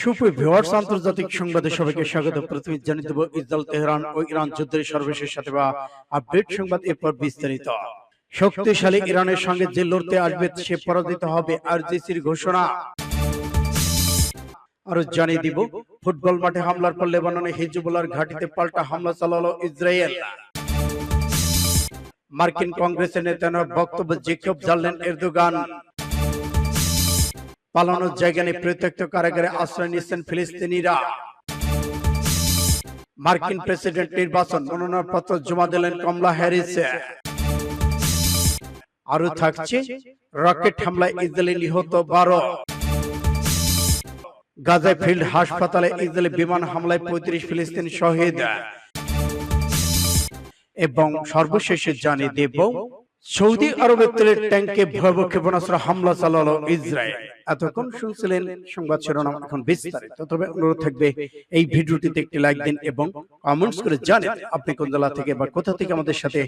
সুপ্রিয় ভিউয়ার্স আন্তর্জাতিক সংবাদে সবাইকে স্বাগত। প্রথমে জানিয়ে দেব ইসরায়েল তেহরান ও ইরান যুদ্ধের সর্বশেষ সাথে বা আপডেট সংবাদ এরপর বিস্তারিত। শক্তিশালী ইরানের সঙ্গে যে লড়তে আসবে সে পরাজিত হবে আরজিসির ঘোষণা। আরও জানিয়ে দিব ফুটবল মাঠে হামলার পর লেবাননে হিজবুল্লাহর ঘাটিতে পাল্টা হামলা চালালো ইসরায়েল। মার্কিন কংগ্রেসের নেতার বক্তব্য জেকব জানলেন এরদোগান। পালানোর জায়গা নেই। পরিত্যক্ত কারাগারে আশ্রয় নিচ্ছেন ফিলিস্তিনিরা। মার্কিন প্রেসিডেন্ট নির্বাচন। মনোনয়নপত্র জমা দিলেন কমলা হ্যারিস। আরও থাকছে রকেট হামলায় ইসরায়েলি নিহত বারো। গাজায় ফিল্ড হাসপাতালে ইসরায়েলি বিমান হামলায় পঁয়ত্রিশ ফিলিস্তিন শহীদ। এবং সর্বশেষে জানিয়ে দেব সৌদি আরবের তেলের ট্যাঙ্কে ভয়াবহ ক্ষেপণাস্ত্র হামলা চালালো ইসরায়েল। এতক্ষণ শুনছিলেন সংবাদ শিরোনাম এখন বিস্তারিত। তবে অনুরোধ থাকবে এই ভিডিওটিতে একটি লাইক দিন এবং কমেন্টস করে জানেন আপনি কোন জেলা থেকে বা কোথা থেকে আমাদের সাথে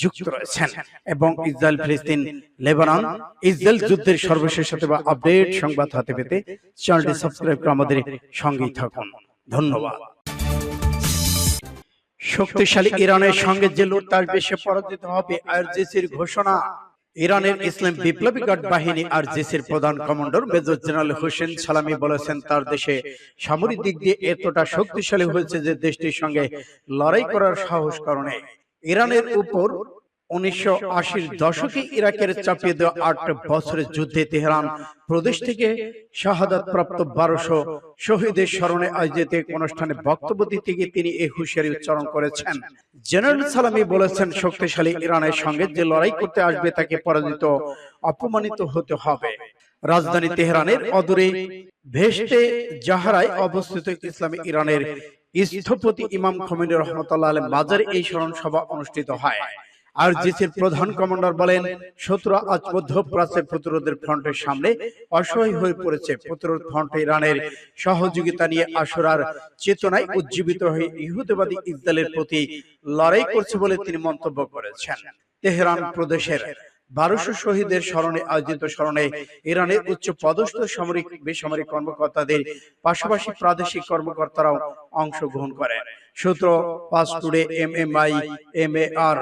যুক্ত রয়েছেন। এবং ইসরায়েল ফিলিস্তিন লেবানন ইসরায়েল যুদ্ধের সর্বশেষ সাথে বা আপডেট সংবাদ হাতে পেতে চ্যানেলটি সাবস্ক্রাইব করে আমাদের সঙ্গেই থাকুন। ধন্যবাদ। শক্তিশালী ইরানের সঙ্গে যে লড়তে আসবে সে পরাজিত হবে আরজিসির ঘোষণা। ইরানের ইসলাম বিপ্লবী গার্ড বাহিনী আর জেসির প্রধান কমান্ডার মেজর জেনারেল হোসেন সালামি বলেছেন তার দেশে সামরিক দিক দিয়ে এতটা শক্তিশালী হয়েছে যে দেশটির সঙ্গে লড়াই করার সাহস কারণে ইরানের উপর উনিশশো দশকে ইরাকের চাপিয়ে দেওয়া আট বছরের যুদ্ধে তেহরান প্রদেশ থেকে শাহাদাত প্রাপ্ত বারোশো শহীদের স্মরণে আয়োজিত এক অনুষ্ঠানে বক্তব্য দিতে গিয়ে তিনি এই হুঁশিয়ারি উচ্চারণ করেছেন। জেনারেল সালামি বলেছেন, শক্তিশালী ইরানের সঙ্গে যে লড়াই করতে আসবে তাকে পরাজিত, অপমানিত হতে হবে। রাজধানী তেহরানের অদূরে ভেস্টে জাহারায় অবস্থিত ইসলামী ইরানের স্থপতি ইমাম খমিনী রহমতুল্লাহ আলম এই স্মরণ সভা অনুষ্ঠিত হয়। আর জিসির প্রধান কমান্ডার বলেন শত্রু আজ মধ্যপ্রাচ্যের প্রতিরোধের ফ্রন্টের সামনে অসহায় হয়ে পড়েছে প্রতিরোধ ফ্রন্ট ইরানের সহযোগিতা নিয়ে আসরার চেতনায় উজ্জীবিত হয়ে ইহুদিবাদী ইসরায়েলের প্রতি লড়াই করছে বলে তিনি মন্তব্য করেছেন। তেহরান প্রদেশের বারোশো শহীদের স্মরণে আয়োজিত স্মরণে ইরানের উচ্চ পদস্থ সামরিক বেসামরিক কর্মকর্তাদের পাশাপাশি প্রাদেশিক কর্মকর্তারাও অংশগ্রহণ করেন। সূত্র Pars Today M M I M A R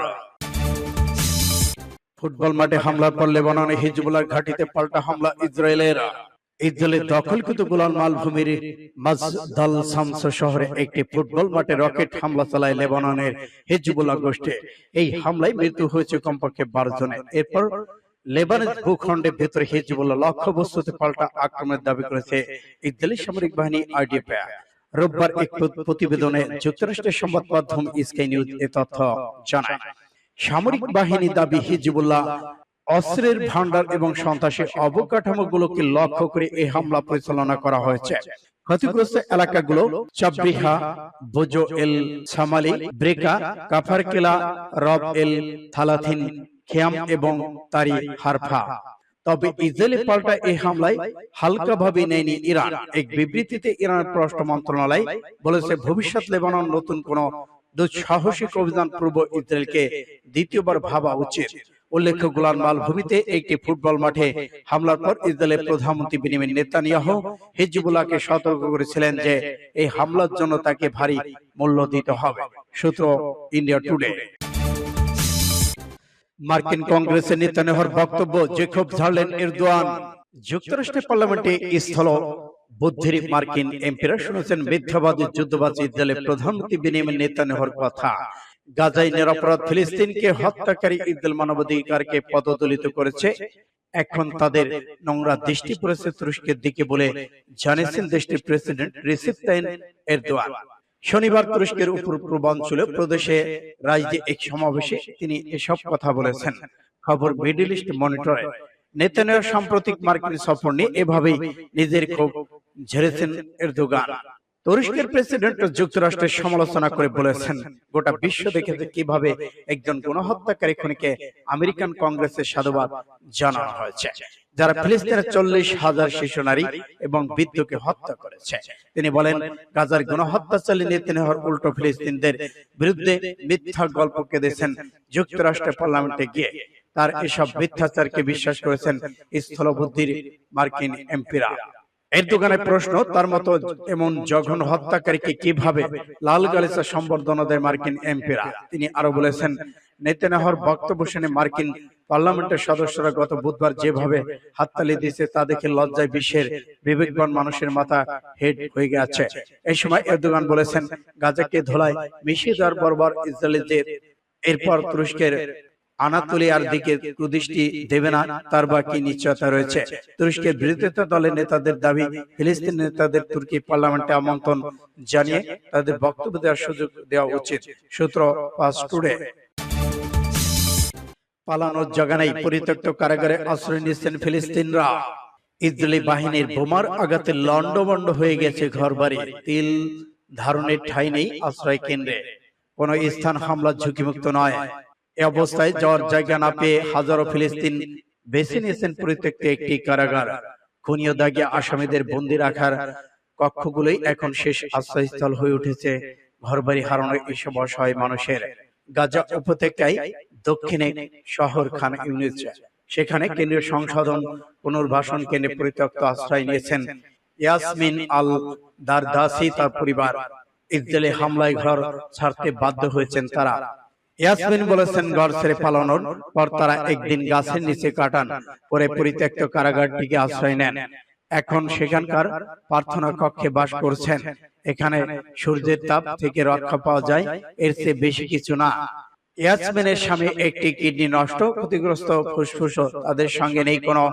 football মাঠে হামলার পর লেবাননে হিজবুল্লাহর ঘাঁটিতে পাল্টা হামলা ইসরায়েলের। ইসরায়েলের দখলকৃত গোলান মালভূমির মাজদাল শামস শহরে একটি ফুটবল মাঠে রকেট হামলা চালায় লেবাননের হিজবুল্লাহ গোষ্ঠী। এই হামলায় মৃত্যু হয়েছে কমপক্ষে বারো জনের। এরপর লেবানন ভূখণ্ডের ভেতরে হিজবুল্লাহ লক্ষ্য বস্তুতে পাল্টা আক্রমণের দাবি করেছে ইসরায়েলি সামরিক বাহিনী আইডিএফ। রোববার এক প্রতিবেদনে যুক্তরাষ্ট্রের সংবাদ মাধ্যম স্কাই নিউজ এ তথ্য জানায়। সামরিক বাহিনী দাবি হিজবুল্লাহ অস্ত্রের ভান্ডার এবং সন্ত্রাসী অবকাঠামোগুলোকে লক্ষ্য করে এই হামলা পরিচালনা করা হয়েছে। ক্ষতিগ্রস্ত এলাকাগুলো চাবরিহা বোজো এল সামালি ব্রেকা কাফারকেলা রব এল থালাথিন খেয়াম এবং তারি হারফা। তবে ইসরায়েলি পাল্টা এই হামলায় হালকাভাবে নেয়নি ইরান। এক বিবৃতিতে ইরানের পররাষ্ট্র মন্ত্রণালয় বলেছে ভবিষ্যৎ লেবানন নতুন কোন দুঃসাহসিক অভিযান পূর্ব ইসরায়েলকে দ্বিতীয়বার ভাবা উচিত। উল্লেখ্য, গোলান মালভূমিতে একটি ফুটবল মাঠে হামলার পর ইসরায়েলের প্রধানমন্ত্রী বিনিমিন নেতানিয়াহু হিজবুল্লাহকে সতর্ক করেছিলেন যে এই হামলার জন্য তাকে ভারী মূল্য দিতে হবে। সূত্র ইন্ডিয়া টুডে। মার্কিন কংগ্রেসের নেতানিয়াহুর বক্তব্য যে ক্ষোভ ঝাড়লেন এরদোয়ান, যুক্তরাষ্ট্রের পার্লামেন্টে স্থল বুদ্ধির মার্কিন এমপিরা শুনেছেন মিথ্যাবাদী ইসরায়েলের প্রধানমন্ত্রী নেতানিয়াহুর কথা। গাজায় নিরপরাধ ফিলিস্তিনকে হত্যাকারী ইসরায়েল মানবাধিকারকে পদদলিত করেছে। এখন তাদের নোংরা দৃষ্টি পড়েছে তুরস্কের দিকে বলে জানিয়েছেন দেশটির প্রেসিডেন্ট রিসিপ তাইন এরদোয়ান। শনিবার তুরস্কের উপর পূর্বাঞ্চলে প্রদেশে রাজ্যে এক সমাবেশে তিনি এসব কথা বলেছেন। খবর মিডল ইস্ট মনিটরে। নেতানিয়াহু সাম্প্রতিক মার্কিন সফর নিয়ে এভাবেই নিজের ক্ষোভ ঝেড়েছেন এরদোগান। তুরস্কের প্রেসিডেন্ট যুক্তরাষ্ট্রের সমালোচনা করে বলেছেন, গোটা বিশ্ব দেখেছে কীভাবে একজন গণহত্যাকারী খুনিকে আমেরিকান কংগ্রেসের সাধুবাদ জানানো হয়েছে, যারা ফিলিস্তিনের চল্লিশ হাজার শিশু, নারী এবং বৃদ্ধকে হত্যা করেছে। তিনি বলেন, গাজার গণহত্যা চালিয়ে নেতানিয়াহুর উল্টো ফিলিস্তিনদের বিরুদ্ধে মিথ্যা গল্প কেঁদেছেন যুক্তরাষ্ট্রের পার্লামেন্টে গিয়ে। তার এসব মিথ্যাচারকে বিশ্বাস করেছেন স্থলবুদ্ধির মার্কিন এমপিরা। এরদোগানের প্রশ্ন, তার মতো এমন জঘন্য হত্যাকারীকে কীভাবে লাল গালিচা সম্বর্ধনা দেয় মার্কিন এমপিরা? তিনি আরও বলেছেন, নেতানিয়াহুর বক্তব্য শুনে মার্কিন পার্লামেন্টের সদস্যরা গত বুধবার যেভাবে হাততালি দিয়েছে, তা দেখে লজ্জায় বিশ্বের বিবেকবান মানুষের মাথা হেড হয়ে গেছে। এই সময় এরদোগান বলেছেন, গাজাকে ধোলায় মিশিয়ে দেওয়ার বরবার ইসরায়েলের এরপর তুরস্কের আনাতোলিয়ার দিকে কুদৃষ্টি দেবে না, তার বা কি নিশ্চয়তা রয়েছে। তুরস্কের বিরোধিতা দলের নেতাদের দাবি, ফিলিস্তিন নেতাদের তুর্কি পার্লামেন্টে আমন্ত্রণ জানিয়ে তাদের বক্তব্য দেওয়ার সুযোগ দেওয়া উচিত। সূত্র পাস টুডে। পালানোর জায়গা নেই, পরিত্যক্ত কারাগারে আশ্রয় নিচ্ছেন ফিলিস্তিনরা। ইসরায়েলি বাহিনীর বোমার আঘাতে লন্ডভন্ড হয়ে গেছে ঘরবাড়ি। তিল ধারণের ঠাঁই নেই আশ্রয় কেন্দ্রে। কোন স্থান হামলা ঝুঁকিমুক্ত নয়। এ অবস্থায় যাওয়ার জায়গা না পেয়ে হাজারো ফিলিস্তিন বেছে নিয়েছেন পরিত্যক্ত একটি কারাগার। খুনীয় দাগে আসামিদের বন্দি রাখার কক্ষগুলোই এখন শেষ আশ্রয়স্থল হয়ে উঠেছে। ঘরবাড়ি হারানো এসব অসহায় মানুষের গাজা উপত্যকায় দক্ষিণে শহর খান ইউনিস। সেখানে কেন্দ্রীয় সংশোধন পুনর্বাসন কেন্দ্রে পরিত্যক্ত আশ্রয় নিয়েছেন ইয়াসমিন আল দারদাসি তার পরিবার। ইসরায়েলি হামলায় ঘর ছাড়তে বাধ্য হয়েছেন তারা। ইয়াসমিন বলেছেন ঘর ছেড়ে পালানোর পর তারা একদিন গাছের নিচে কাটান পরে পরিত্যক্ত কারাগারটিকে আশ্রয় নেন। এখন সেখানকার প্রার্থনা কক্ষে বাস করছেন। এখানে সূর্যের তাপ থেকে রক্ষা পাওয়া যায় এর চেয়ে বেশি কিছু না। ইয়াসমিনের স্বামী একটি কিডনি নষ্ট ক্ষতিগ্রস্ত ফুসফুস তাদের সঙ্গে নেই কোনো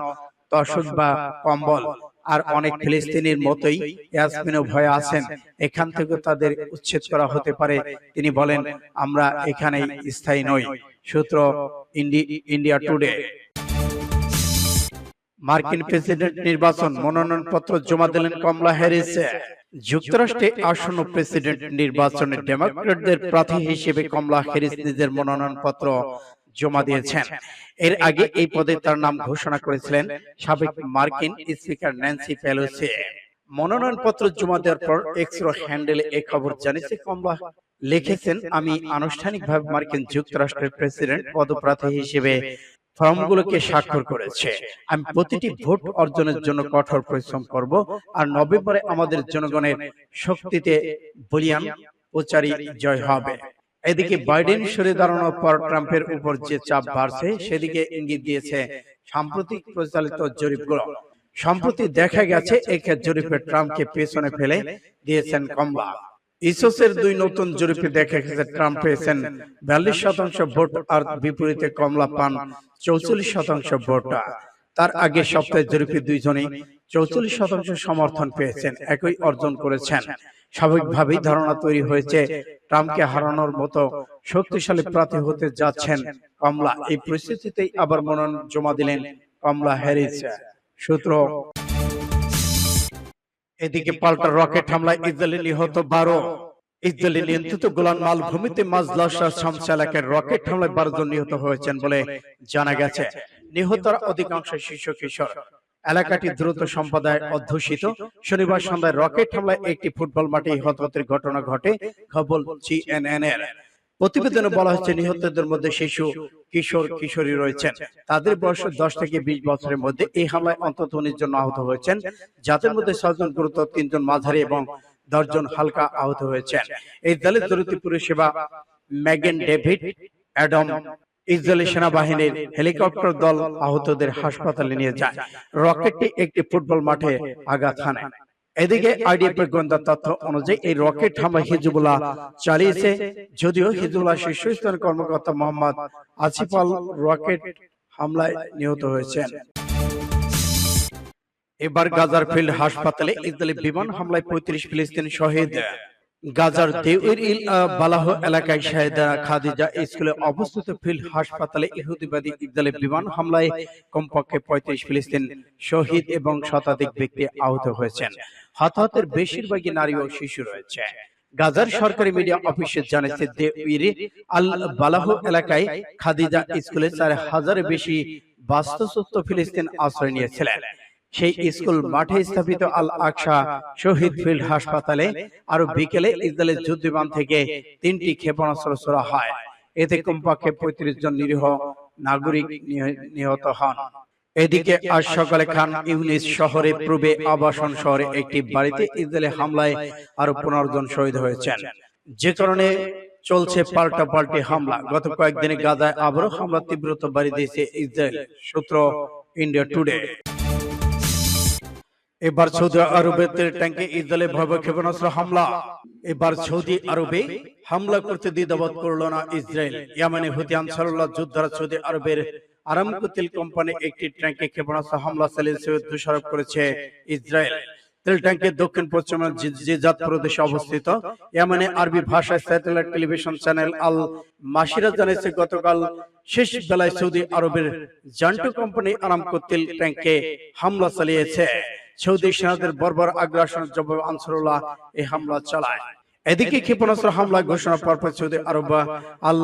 তসক বা কম্বল। আর অনেক ফিলিস্তিনির মতোই ইয়াসমিনও ভয়ে আছেন। এখান থেকে তাদের উচ্ছেদ করা হতে পারে। তিনি বলেন আমরা এখানেই স্থায়ী নই। সূত্র ইন্ডিয়া টুডে। মার্কিন প্রেসিডেন্ট নির্বাচন মনোনয়নপত্র জমা দিলেন কমলা হ্যারিস। যুক্তরাষ্ট্রে আসন্ন প্রেসিডেন্ট নির্বাচনে ডেমোক্রেটদের প্রার্থী হিসেবে কমলা হ্যারিস নিজের মনোনয়নপত্র জমা দিয়েছেন। এর আগে এই পদে তার নাম ঘোষণা করেছিলেন সাবেক মার্কিন স্পিকার ন্যান্সি পেলোসি। মনোনয়নপত্র জমা দেওয়ার পর এক্সরো হ্যান্ডেলে এই খবর জানিয়েছে কমলা। লিখেছেন আমি আনুষ্ঠানিকভাবে মার্কিন যুক্তরাষ্ট্রের প্রেসিডেন্ট পদপ্রার্থী হিসেবে ফর্মগুলোকে স্বাক্ষর করেছে। আমি প্রতিটি ভোট অর্জনের জন্য কঠোর পরিশ্রম করব আর নভেম্বরে আমাদের জনগণের শক্তিতে বলিয়ান প্রচারী জয় হবে। এদিকে বাইডেন সরে দাঁড়ানোর পর ট্রাম্পের উপর যে চাপ বাড়ছে সেদিকে ইঙ্গিত দিয়েছে সাম্প্রতিক প্রচালিত জরিপগুলো। সম্প্রতি দেখা গেছে এক জরিপে ট্রাম্পকে পেছনে ফেলে দিয়েছেন কমলা ইসোসের দুই নতুন জরিপে দেখা গেছে ট্রাম্প পেয়েছেন বিয়াল্লিশ শতাংশ ভোট আর বিপরীতে কমলা পান চৌচল্লিশ শতাংশ ভোট তার আগে সপ্তাহে জরিপে দুইজনই চৌচল্লিশ শতাংশ সমর্থন পেয়েছেন একই অর্জন করেছেন। স্বাভাবিকভাবেই ধারণা তৈরি হয়েছে ট্রাম্পকে হারানোর মতো শক্তিশালী প্রার্থী হতে যাচ্ছেন কমলা। এই পরিস্থিতিতেই আবার মনোনয়ন জমা দিলেন কমলা হ্যারিস। সূত্র এদিকে পাল্টা রকেট হামলায় ইসরায়েলি নিহত বারো। ইসরায়েলি নিয়ন্ত্রিত গোলান মালভূমিতে মাজলাসা শামস এলাকায় রকেট হামলায় বারো জন নিহত হয়েছেন বলে জানা গেছে। নিহতরা অধিকাংশ শিশু কিশোর। এলাকাটি দ্রুত সম্প্রদায় অধ্যুষিত। শনিবার সন্ধ্যায় রকেট হামলায় একটি ফুটবল মাঠে হতাহতের ঘটনা ঘটে খবর সিএনএন এর প্রতিবেদনে বলা হচ্ছে নিহতদের মধ্যে শিশু কিশোর কিশোরী রয়েছেন। তাদের বয়স দশ থেকে বিশ বছরের মধ্যে এই হামলায় অন্তত উনিশ জন আহত হয়েছেন যাদের মধ্যে ছয়জন গুরুতর তিনজন মাঝারি এবং দশজন হালকা আহত হয়েছেন। এই দলের দরিদ্র পরিষেবা ম্যাগেন ডেভিড অ্যাডম ইসরায়েলি সেনাবাহিনীর হেলিকপ্টার দল আহতদের হাসপাতালে নিয়ে যায়। রকেটটি একটি ফুটবল মাঠে আঘাত হানে। এদিকে আইডিএফ এর গোয়েন্দা তথ্য অনুযায়ী এই রকেট হামলা হিজবুল্লাহ চালিয়েছে যদিও হিজবুল্লাহ শীর্ষস্থানীয় কর্মকর্তা মোহাম্মদ আসিফ আল রকেট হামলায় নিহত হয়েছেন। এবার গাজার ফিল্ড হাসপাতালে ইসরায়েলি বিমান হামলায় পঁয়ত্রিশ ফিলিস্তিন শহীদ। গাজার দেউর ইল বালাহ এলাকায় শাহেদা খাদিজা স্কুলে অবস্থিত ফিল্ড হাসপাতালে ইহুদিবাদী ইসরায়েলি বিমান হামলায় কমপক্ষে পঁয়ত্রিশ ফিলিস্তিন শহীদ এবং শতাধিক ব্যক্তি আহত হয়েছেন। হতাহতের বেশিরভাগই নারী ও শিশু রয়েছে। গাজার সরকারি মিডিয়া অফিসে জানিয়েছে দেউর আল বালাহ এলাকায় খাদিজা স্কুলে চার হাজারের বেশি বাস্তুচ্যুত ফিলিস্তিন আশ্রয় নিয়েছিলেন। সেই স্কুল মাঠে স্থাপিত আল আকসা শহীদ ফিল্ড হাসপাতালে আরও বিকেলে ইসরায়েলের যুদ্ধবিমান থেকে তিনটি ক্ষেপণাস্ত্র ছোড়া হয়। এতে কমপক্ষে পঁয়ত্রিশ জন নিরীহ নাগরিক নিহত হন। এদিকে আজ সকালে খান ইউনিস শহরে পূর্বে আবাসন শহরে একটি বাড়িতে ইসরায়েলি হামলায় আরও পনেরো জন শহীদ হয়েছেন। যে কারণে চলছে পাল্টা পাল্টি হামলা। গত কয়েকদিনে গাজায় আবারও হামলা তীব্রতা বাড়িয়ে দিয়েছে ইসরায়েল। সূত্র ইন্ডিয়া টুডে। এবার সৌদি আরবের ট্যাঙ্কে ইসরায়েলে ভয়াবহ ক্ষেপণাস্ত্র হামলা। এবার সৌদি আরবে হামলা করতে দ্বিধাবোধ করল না ইসরায়েল। ইয়ামানে হুতি আনসারুল্লাহ যোদ্ধারা সৌদি আরবের আরামকো তেল কোম্পানি একটি ট্যাঙ্কে ক্ষেপণাস্ত্র হামলা চালিয়েছে দোষারোপ করেছে ইসরায়েল। তেল ট্যাঙ্কের দক্ষিণ পশ্চিমে জিজাত প্রদেশে অবস্থিত। ইয়ামানে আরবি ভাষায় satellite television channel Al Masirah জানিয়েছে গতকাল শেষ বেলায় সৌদি আরবের জান্টু কোম্পানি আরামকো তেল ট্যাঙ্কে হামলা চালিয়েছে সৌদি সেনাদের বর্বর আগ্রাসনের জবাবে আনসারুল্লাহ এই হামলা চালায়। এদিকে ক্ষেপণাস্ত্র হামলা ঘোষণা সৌদি আরব আল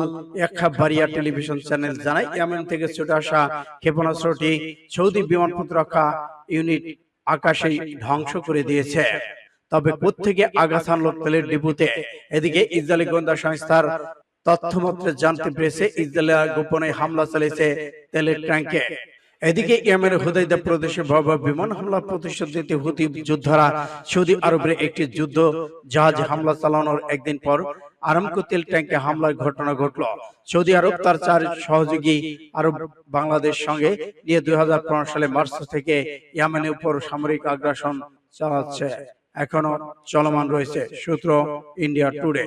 বারিয়া টেলিভিশন চ্যানেল জানায় থেকে ছুটে আসা ক্ষেপণাস্ত্রটি সৌদি বিমান প্রতিরক্ষা ইউনিট আকাশে ধ্বংস করে দিয়েছে। তবে কোত্থেকে আঘাত হানলো তেলের ডিপুতে? এদিকে ইসরায়েলি গোয়েন্দা সংস্থার তথ্যমত্রে জানতে পেরেছে ইসরায়েল গোপনে হামলা চালিয়েছে তেলের ট্যাঙ্কে এদিকে ইয়েমেনের হুদাইদা প্রদেশে ভয়াবহ বিমান হামলা প্রতিশোধ নিতে হুতি যোদ্ধারা সৌদি আরবের একটি যুদ্ধ জাহাজ হামলা চালানোর একদিন পর আরামকো তেল ট্যাঙ্কে হামলার ঘটনা ঘটল। সৌদি আরব তার চার সহযোগী আরব বাংলাদেশ সঙ্গে নিয়ে দুই হাজার পনেরো সালে মার্চ থেকে ইয়েমেনের উপর সামরিক আগ্রাসন চালাচ্ছে। এখনও চলমান রয়েছে সূত্র ইন্ডিয়া টুডে।